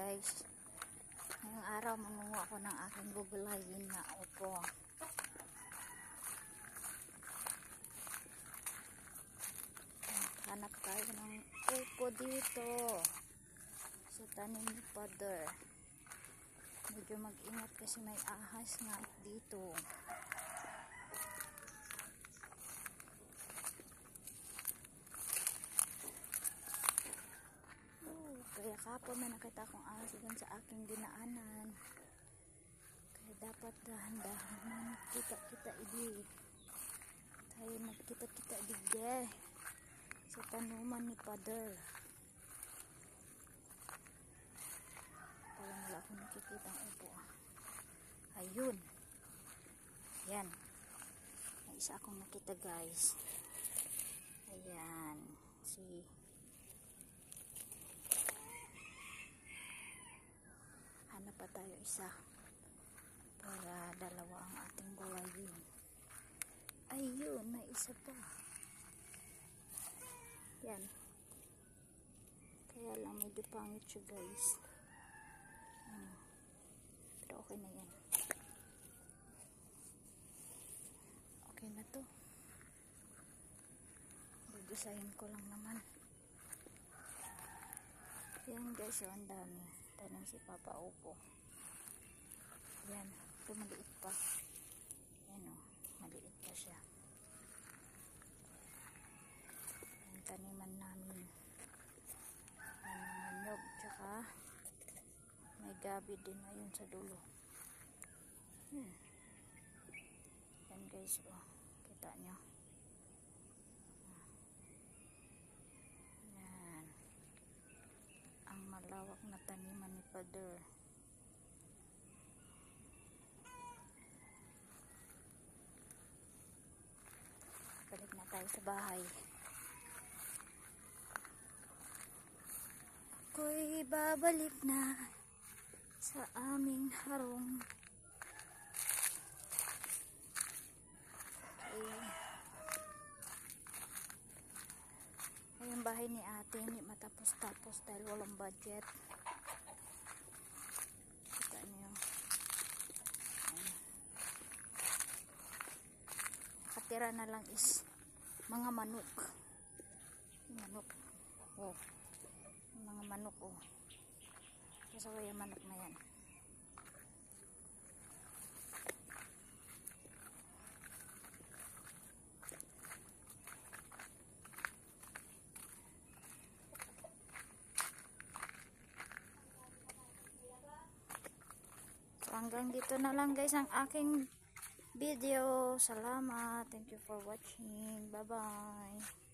guys. Ngayong araw mangungo ako ng aking gugulayin na upo. Hanap tayo ng upo dito. Sa tanim ni Father. Medyo mag-ingat kasi may ahas nga dito. Oh, kaya kapon may nakita akong ahas dun sa aking dinaanan. Kaya dapat dahan-dahan na kita-kita idi. Tayo nagkita-kita digde sa tanuman ni Father. Parang wala akong nakikita ang upo. ah. Ayun. Ayan. May isa akong nakita guys. Ayan. Si hanap pa tayo isa para dalawa ang ating gulayin ayun may isa pa. Yan. Kaya lang medyo pangit siya guys. Ano. pero okay na yan. Okay na to. Design ko lang naman. Yan guys oh, ang dami tanim si Papa Opo yan ito maliit pa. Yan o maliit pa siya. Yung taniman namin. Ang manyog tsaka may gabi din ayun sa dulo. Hmm. yan guys oh kita nyo. Yan. Ang malawak na taniman ni Father balik na tayo sa bahay. Ako'y babalik na sa aming harong. Ay yung bahay ni ate hindi matapos-tapos dahil walang budget kita niyo Ayan. Nakatira na lang is mga manok. Manok. Oh. Mga manok oh. Kasaway yung manok na yan. Hanggang dito na lang guys ang aking video. Salamat. Thank you for watching. Bye bye.